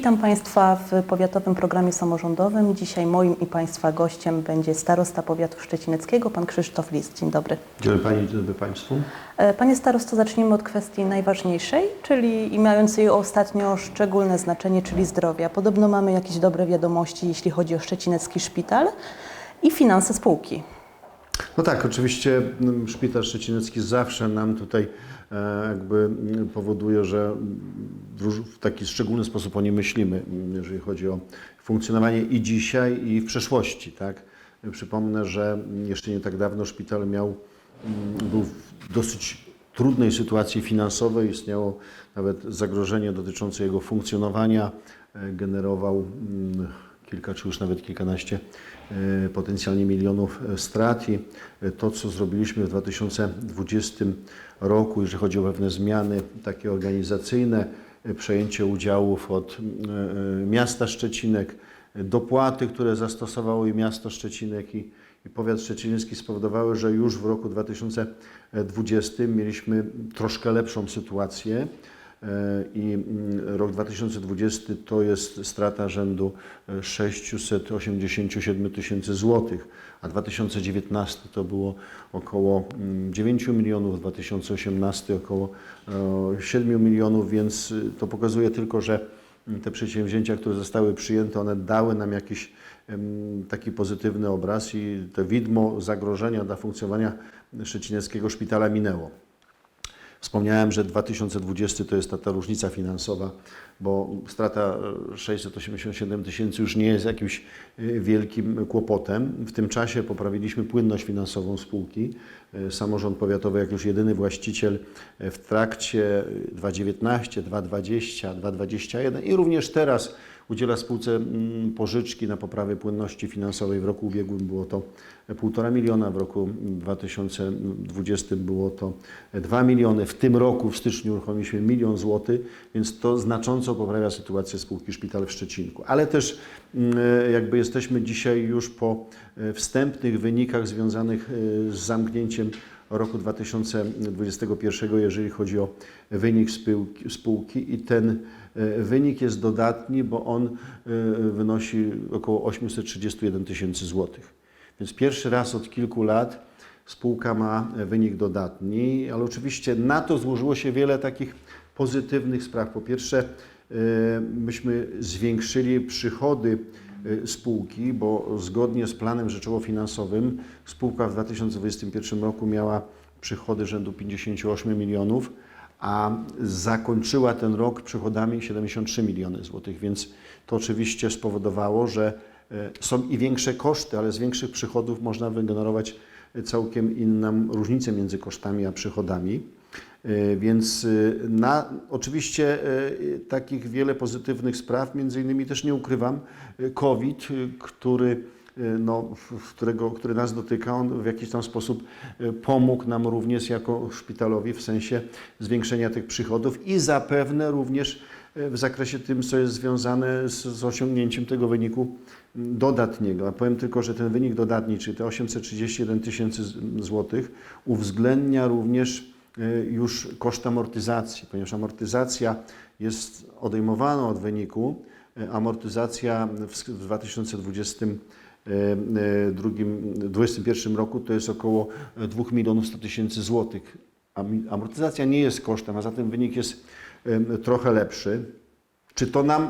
Witam Państwa w Powiatowym Programie Samorządowym. Dzisiaj moim i Państwa gościem będzie starosta powiatu szczecineckiego, pan Krzysztof List. Dzień dobry. Dzień dobry Pani, dzień dobry Państwu. E, Panie starosto, zacznijmy od kwestii najważniejszej, czyli i mającej ostatnio szczególne znaczenie, czyli zdrowia. Podobno mamy jakieś dobre wiadomości, jeśli chodzi o szczecinecki szpital i finanse spółki. No tak, oczywiście mm, Szpital Szczecinecki zawsze nam tutaj e, jakby powoduje, że w, taki szczególny sposób o nim myślimy, jeżeli chodzi o funkcjonowanie i dzisiaj, i w przeszłości. Tak? Przypomnę, że jeszcze nie tak dawno szpital miał, był w dosyć trudnej sytuacji finansowej, istniało nawet zagrożenie dotyczące jego funkcjonowania, e, generował kilka czy już nawet kilkanaście e, potencjalnie milionów e, strat i e, to, co zrobiliśmy w 2020 roku, jeżeli chodzi o pewne zmiany takie organizacyjne, przejęcie udziałów od miasta Szczecinek, dopłaty, które zastosowało i miasto Szczecinek i, i powiat szczeciński spowodowały, że już w roku 2020 mieliśmy troszkę lepszą sytuację. E, I mm, rok 2020 to jest strata rzędu e, 687 tysięcy złotych, a 2019 to było około mm, 9 milionów, 2018 około e, 7 milionów, więc y, to pokazuje tylko, że mm, te przedsięwzięcia, które zostały przyjęte, one dały nam jakiś taki pozytywny obraz i to widmo zagrożenia dla funkcjonowania Szczecineckiego Szpitala minęło. Wspomniałem, że 2020 to jest ta, ta różnica finansowa, bo strata e, 687 tysięcy już nie jest jakimś e, wielkim kłopotem. W tym czasie poprawiliśmy płynność finansową spółki. E, Samorząd powiatowy, jak już jedyny właściciel e, w trakcie 2019, 2020, 2021 i również teraz udziela spółce mm, pożyczki na poprawę płynności finansowej. W roku ubiegłym było to 1,5 miliona, w roku 2020 było to 2 miliony. W tym roku w styczniu uruchomiliśmy milion złotych, więc to znacząco poprawia sytuację spółki Szpital w Szczecinku. Ale też mm, jakby jesteśmy dzisiaj już po e, wstępnych wynikach związanych e, z zamknięciem roku 2021, jeżeli chodzi o wynik spółki, spółki i ten e, wynik jest dodatni, bo on e, wynosi około 831 tysięcy złotych. Więc pierwszy raz od kilku lat spółka ma wynik dodatni, ale oczywiście na to złożyło się wiele takich pozytywnych spraw. Po pierwsze, e, myśmy zwiększyli przychody spółki, bo zgodnie z planem rzeczowo-finansowym spółka w 2021 roku miała przychody rzędu 58 milionów, a zakończyła ten rok przychodami 73 miliony złotych, więc to oczywiście spowodowało, że e, są i większe koszty, ale z większych przychodów można wygenerować całkiem inną różnicę między kosztami a przychodami. E, Więc e, na, oczywiście e, takich wiele pozytywnych spraw, między innymi też nie ukrywam, COVID, który, no, którego, który nas dotyka, on w jakiś tam sposób pomógł nam również jako szpitalowi w sensie zwiększenia tych przychodów i zapewne również w zakresie tym, co jest związane z, z osiągnięciem tego wyniku dodatniego. A powiem tylko, że ten wynik dodatni, czyli te 831 tysięcy złotych, uwzględnia również już koszt amortyzacji, ponieważ amortyzacja jest odejmowana od wyniku. E, Amortyzacja w sk- w 2020 2021 roku to jest około 2 milionów 100 tysięcy złotych. Amortyzacja nie jest kosztem, a zatem wynik jest trochę lepszy. Czy to nam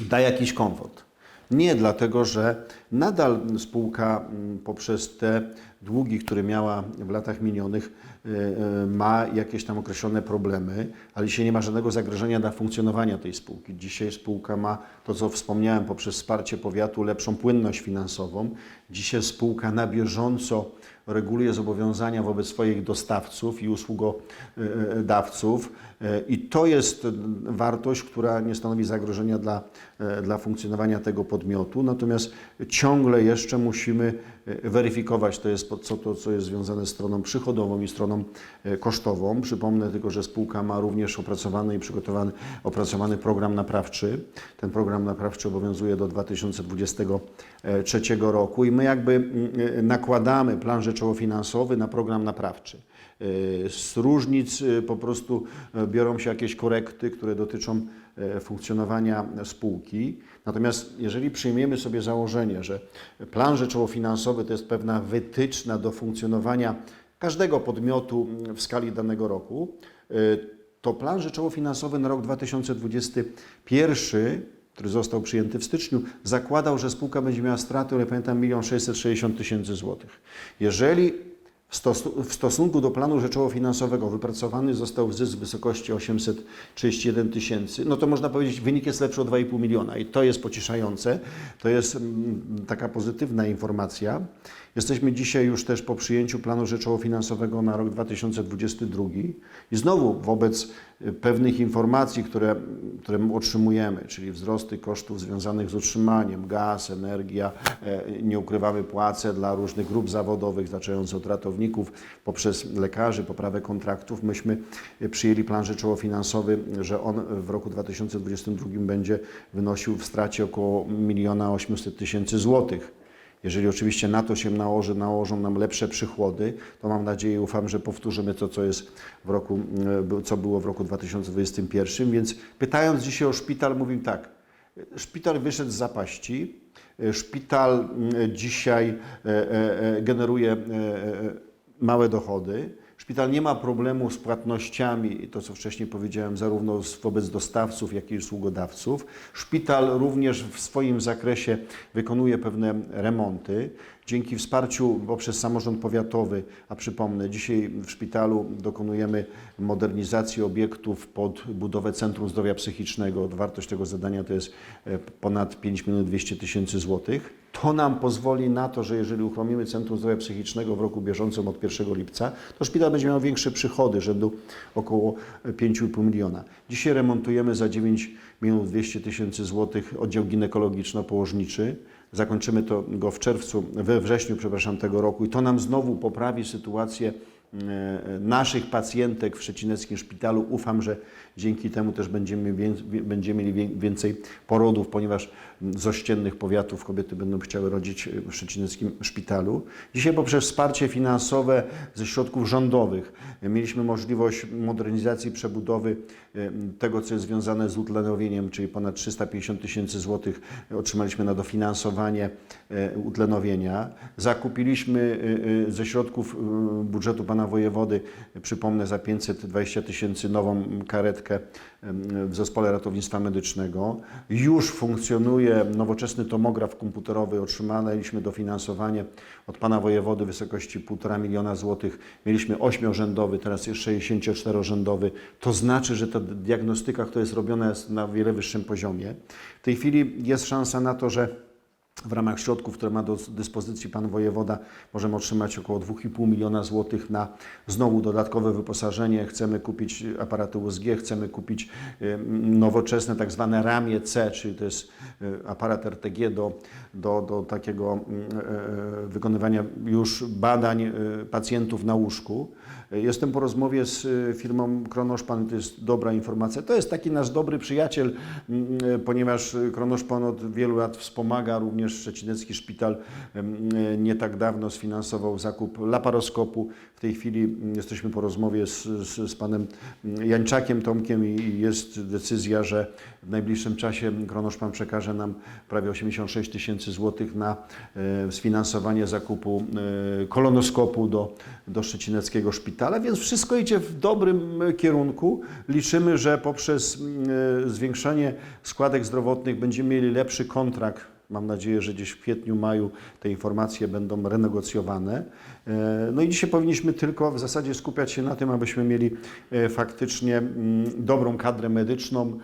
da jakiś komfort? Nie, dlatego że nadal spółka mm, poprzez te długi, które miała w latach minionych, e, e, ma jakieś tam określone problemy, ale dzisiaj nie ma żadnego zagrożenia dla funkcjonowania tej spółki. Dzisiaj spółka ma to, co wspomniałem, poprzez wsparcie powiatu, lepszą płynność finansową. Dzisiaj spółka na bieżąco reguluje zobowiązania wobec swoich dostawców i usługodawców e, i to jest wartość, która nie stanowi zagrożenia dla, e, dla funkcjonowania tego podmiotu. Natomiast ciągle jeszcze musimy e, weryfikować to jest, co to, co jest związane z stroną przychodową i stroną e, kosztową. Przypomnę tylko, że spółka ma również opracowany i przygotowany opracowany program naprawczy. Ten program naprawczy obowiązuje do 2023 roku i my jakby mm, e, nakładamy plan rzeczowo-finansowy na program naprawczy. E, Z różnic e, po prostu e, biorą się jakieś korekty, które dotyczą funkcjonowania spółki. Natomiast jeżeli przyjmiemy sobie założenie, że plan rzeczowo-finansowy to jest pewna wytyczna do funkcjonowania każdego podmiotu w skali danego roku, to plan rzeczowo-finansowy na rok 2021 który został przyjęty w styczniu, zakładał, że spółka będzie miała straty, ale pamiętam, 1 660 tysięcy złotych. Jeżeli w, stosu- w stosunku do planu rzeczowo-finansowego wypracowany został zysk w wysokości 831 tysięcy, no to można powiedzieć, wynik jest lepszy o 2,5 miliona i to jest pocieszające, to jest mm, taka pozytywna informacja. Jesteśmy dzisiaj już też po przyjęciu planu rzeczowo-finansowego na rok 2022 i znowu wobec y, pewnych informacji, które, które otrzymujemy, czyli wzrosty kosztów związanych z utrzymaniem, gaz, energia, e, nie ukrywamy płace dla różnych grup zawodowych, zaczynając od ratowników, poprzez lekarzy, poprawę kontraktów, myśmy y, przyjęli plan rzeczowo-finansowy, że on w roku 2022 będzie wynosił w stracie około 1 800 tysięcy złotych. Jeżeli oczywiście na to się nałoży, nałożą nam lepsze przychody, to mam nadzieję ufam, że powtórzymy to, co jest w roku, e, co było w roku 2021. Więc pytając dzisiaj o szpital, mówię tak. Szpital wyszedł z zapaści. Szpital mm, dzisiaj e, e, e, generuje małe dochody. Szpital nie ma problemu z płatnościami, to co wcześniej powiedziałem, zarówno wobec dostawców, jak i usługodawców. Szpital również w swoim zakresie wykonuje pewne remonty. Dzięki wsparciu poprzez samorząd powiatowy, a przypomnę, dzisiaj w szpitalu dokonujemy modernizacji obiektów pod budowę Centrum Zdrowia Psychicznego. Wartość tego zadania to jest e, ponad 5 milionów 200 tysięcy złotych. To nam pozwoli na to, że jeżeli uruchomimy Centrum Zdrowia Psychicznego w roku bieżącym od 1 lipca, to szpital będzie miał większe przychody, rzędu około 5,5 miliona. Dzisiaj remontujemy za 9 milionów 200 tysięcy złotych oddział ginekologiczno-położniczy. Zakończymy to go w czerwcu, we wrześniu, przepraszam, tego roku. I to nam znowu poprawi sytuację naszych pacjentek w Szczecineckim Szpitalu. Ufam, że dzięki temu też będziemy, będziemy mieli wię- więcej porodów, ponieważ z ościennych powiatów kobiety będą chciały rodzić w Szczecineckim Szpitalu. Dzisiaj poprzez wsparcie finansowe ze środków rządowych mieliśmy możliwość modernizacji, przebudowy e, tego, co jest związane z utlenowieniem, czyli ponad 350 tysięcy złotych otrzymaliśmy na dofinansowanie e, utlenowienia. Zakupiliśmy e, e, ze środków e, budżetu pana wojewody, e, przypomnę, za 520 tysięcy nową karetkę w zespole ratownictwa medycznego. Już funkcjonuje nowoczesny tomograf komputerowy. Otrzymaliśmy dofinansowanie od pana wojewody w wysokości 1,5 miliona złotych. Mieliśmy ośmiorzędowy, teraz jest 64-rzędowy. To znaczy, że ta diagnostyka, która jest robiona, jest na wiele wyższym poziomie. W tej chwili jest szansa na to, że w ramach środków, które ma do dyspozycji pan wojewoda, możemy otrzymać około 2,5 miliona złotych na znowu dodatkowe wyposażenie. Chcemy kupić aparaty USG, chcemy kupić e, nowoczesne tak zwane ramię C, czyli to jest e, aparat RTG do, do, do takiego mm, e, wykonywania już badań e, pacjentów na łóżku. Jestem po rozmowie z e, firmą Kronoszpan, to jest dobra informacja. To jest taki nasz dobry przyjaciel, mm, e, ponieważ Kronoszpan od wielu lat wspomaga również Szczecinecki Szpital. e, Nie tak dawno sfinansował zakup laparoskopu. W tej chwili mm, jesteśmy po rozmowie z, z, z panem mm, Jańczakiem Tomkiem i jest decyzja, że w najbliższym czasie Kronoszpan przekaże nam prawie 86 tysięcy złotych na sfinansowanie zakupu kolonoskopu do, do Szczecineckiego Szpitala, więc wszystko idzie w dobrym e, kierunku. Liczymy, że poprzez e, zwiększenie składek zdrowotnych będziemy mieli lepszy kontrakt Mam nadzieję, że gdzieś w kwietniu, maju te informacje będą renegocjowane. E, No i dzisiaj powinniśmy tylko w zasadzie skupiać się na tym, abyśmy mieli faktycznie dobrą kadrę medyczną,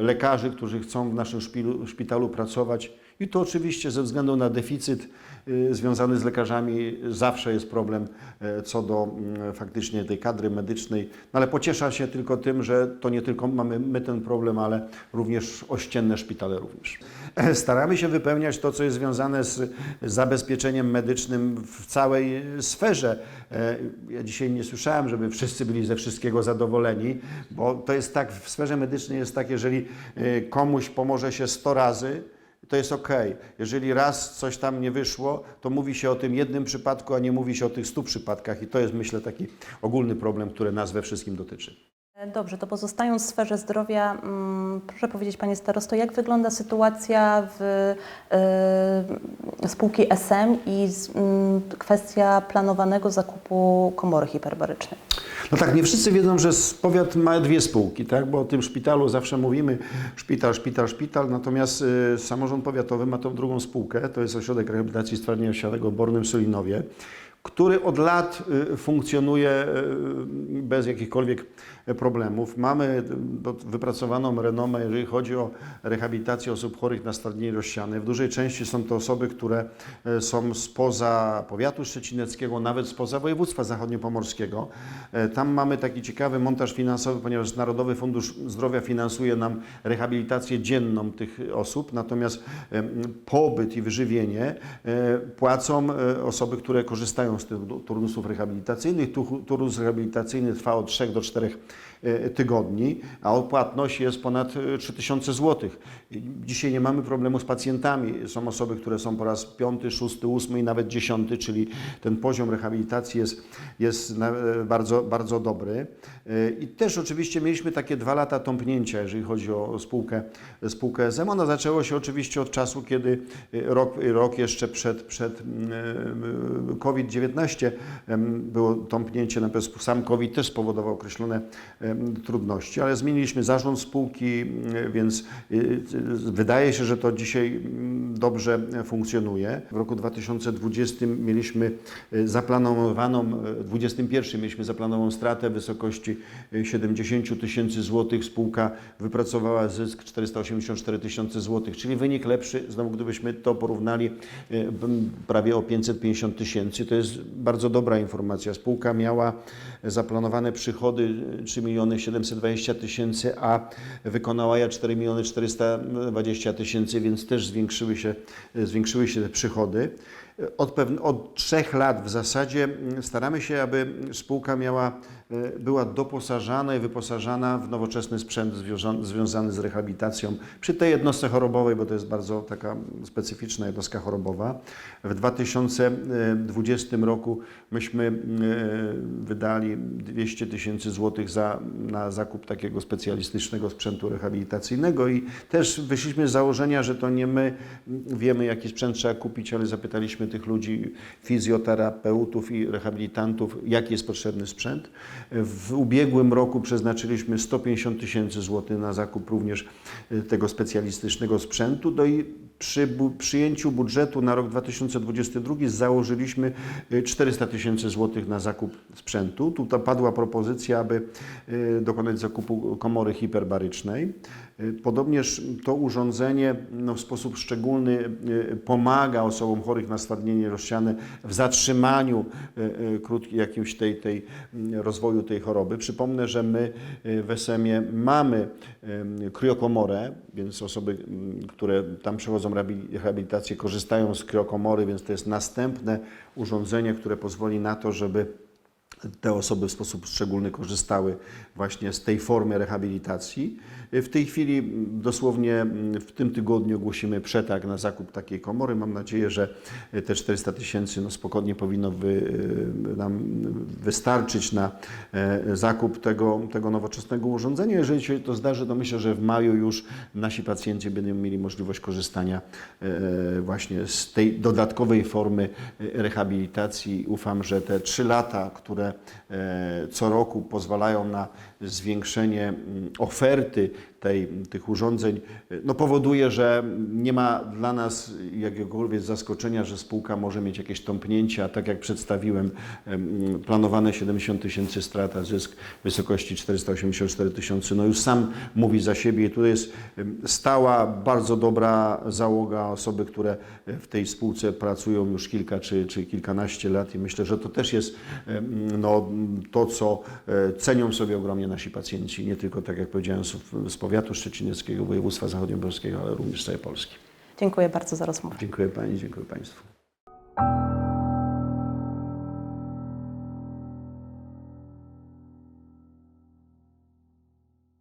lekarzy, którzy chcą w naszym szpitalu pracować. I to oczywiście ze względu na deficyt y, związany z lekarzami zawsze jest problem e, co do mm, faktycznie tej kadry medycznej. No ale pociesza się tylko tym, że to nie tylko mamy my ten problem, ale również ościenne szpitale również. Staramy się wypełniać to, co jest związane z zabezpieczeniem medycznym w całej sferze. E, Ja dzisiaj nie słyszałem, żeby wszyscy byli ze wszystkiego zadowoleni, bo to jest tak, w sferze medycznej jest tak, jeżeli e, komuś pomoże się 100 razy, to jest ok. Jeżeli raz coś tam nie wyszło, to mówi się o tym jednym przypadku, a nie mówi się o tych stu przypadkach i to jest myślę taki ogólny problem, który nas we wszystkim dotyczy. Dobrze, to pozostając w sferze zdrowia, mm, proszę powiedzieć Panie Starosto, jak wygląda sytuacja w y, spółki SM i mm, kwestia planowanego zakupu komory hiperbarycznej? No tak, nie wszyscy wiedzą, że powiat ma dwie spółki, tak? bo o tym szpitalu zawsze mówimy szpital, szpital, szpital, natomiast y, samorząd powiatowy ma tą drugą spółkę, to jest Ośrodek Rehabilitacji i Stwardnienia Osiowego w Bornym Sulinowie, który od lat funkcjonuje bez jakichkolwiek problemów. Mamy do- wypracowaną renomę, jeżeli chodzi o rehabilitację osób chorych na stwardnienie rozsiane. W dużej części są to osoby, które y, są spoza powiatu szczecineckiego, nawet spoza województwa zachodniopomorskiego. E, Tam mamy taki ciekawy montaż finansowy, ponieważ Narodowy Fundusz Zdrowia finansuje nam rehabilitację dzienną tych osób, natomiast pobyt i wyżywienie e, płacą e, osoby, które korzystają z tych turnusów rehabilitacyjnych. Tu- Turnus rehabilitacyjny trwa od 3 do 4 e, tygodni, a odpłatność jest ponad e, 3000 zł. I Dzisiaj nie mamy problemu z pacjentami. Są osoby, które są po raz piąty, szósty, ósmy i nawet dziesiąty, czyli ten poziom rehabilitacji jest, jest e, bardzo, bardzo dobry. E, I też oczywiście mieliśmy takie dwa lata tąpnięcia, jeżeli chodzi o spółkę, spółkę SM. Ona zaczęło się oczywiście od czasu, kiedy e, rok, rok jeszcze przed, przed mm, e, COVID-19 em, było tąpnięcie, sam COVID też spowodował określone trudności, ale zmieniliśmy zarząd spółki, więc y, y, wydaje się, że to dzisiaj dobrze funkcjonuje. W roku 2020 mieliśmy y, zaplanowaną, y, 2021 mieliśmy zaplanowaną stratę w wysokości y, 70 tysięcy złotych. Spółka wypracowała zysk 484 tysiące złotych, czyli wynik lepszy. Znowu gdybyśmy to porównali y, prawie o 550 tysięcy, to jest bardzo dobra informacja. Spółka miała zaplanowane przychody 3 miliony 720 tysięcy, a wykonała ja 4 miliony 420 tysięcy, więc też zwiększyły się, zwiększyły się te przychody. Od, od trzech lat w zasadzie mm, staramy się, aby spółka miała, e, była doposażana i wyposażana w nowoczesny sprzęt związa- związany z rehabilitacją przy tej jednostce chorobowej, bo to jest bardzo taka specyficzna jednostka chorobowa. W 2020 roku myśmy e, wydali 200 tysięcy złotych za, na zakup takiego specjalistycznego sprzętu rehabilitacyjnego i też wyszliśmy z założenia, że to nie my wiemy, jaki sprzęt trzeba kupić, ale zapytaliśmy tych ludzi, fizjoterapeutów i rehabilitantów, jaki jest potrzebny sprzęt. W ubiegłym roku przeznaczyliśmy 150 tysięcy złotych na zakup również tego specjalistycznego sprzętu. No i przy przyjęciu budżetu na rok 2022 założyliśmy y, 400 tysięcy złotych na zakup sprzętu. Tutaj padła propozycja, aby y, dokonać zakupu komory hiperbarycznej. Y, Podobnież to urządzenie no, w sposób szczególny y, pomaga osobom chorych na stwardnienie rozsiane w zatrzymaniu y, y, krótki, jakimś tej, tej mm, rozwoju tej choroby. Przypomnę, że my y, w SM-ie mamy y, kriokomorę, więc osoby, mm, które tam przechodzą rehabi- rehabilitację, korzystają z kriokomory, więc to jest następne urządzenie, które pozwoli na to, żeby te osoby w sposób szczególny korzystały właśnie z tej formy rehabilitacji. W tej chwili dosłownie w tym tygodniu ogłosimy przetarg na zakup takiej komory. Mam nadzieję, że te 400 tysięcy no spokojnie powinno wy, nam wystarczyć na e, zakup tego, tego nowoczesnego urządzenia. Jeżeli się to zdarzy, to myślę, że w maju już nasi pacjenci będą mieli możliwość korzystania e, właśnie z tej dodatkowej formy e, rehabilitacji. Ufam, że te trzy lata, które e, co roku pozwalają na zwiększenie mm, oferty tej, tych urządzeń, e, no powoduje, że nie ma dla nas jakiegokolwiek zaskoczenia, że spółka może mieć jakieś tąpnięcia, tak jak przedstawiłem, em, planowane 70 tysięcy strat, a zysk w wysokości 484 tysiące, no już sam mówi za siebie i tu jest stała, bardzo dobra załoga, osoby, które w tej spółce pracują już kilka czy, czy kilkanaście lat i myślę, że to też jest no, to, co e, cenią sobie ogromnie nasi pacjenci, nie tylko, tak jak powiedziałem, z powiatu szczecineckiego, województwa zachodniopolskiego, ale również całej Polski. Dziękuję bardzo za rozmowę. Dziękuję Pani, dziękuję Państwu.